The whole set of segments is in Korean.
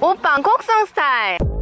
오빠 곡성 스타일.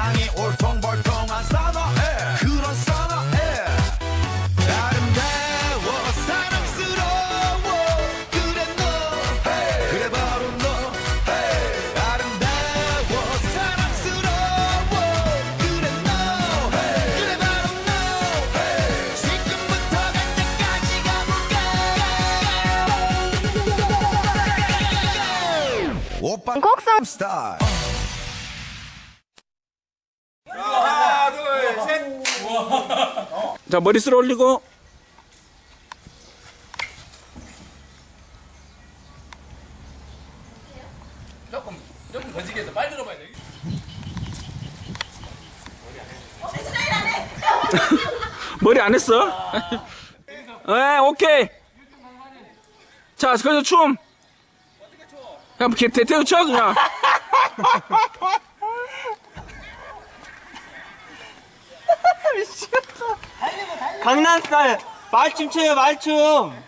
사상이 올통벌통한 선어해. 그런 선어해. 아름다워 사랑스러워. 그래 너. 그래 바로 너. 아름다워 사랑스러워. 그래 너. 그래 바로 너. 지금부터 갈 때까지 가볼까? 오빠 곡성 스타일 자, 머리 쓸어 올리고. 조금 조금 거지게 해서 빨리 들어봐야 돼. 머리 안 했어? 네, 오케이. 자, 그래서 춤. 개, 대테우 쳐, 그냥. 강남 스타일 말춤 춰요 말춤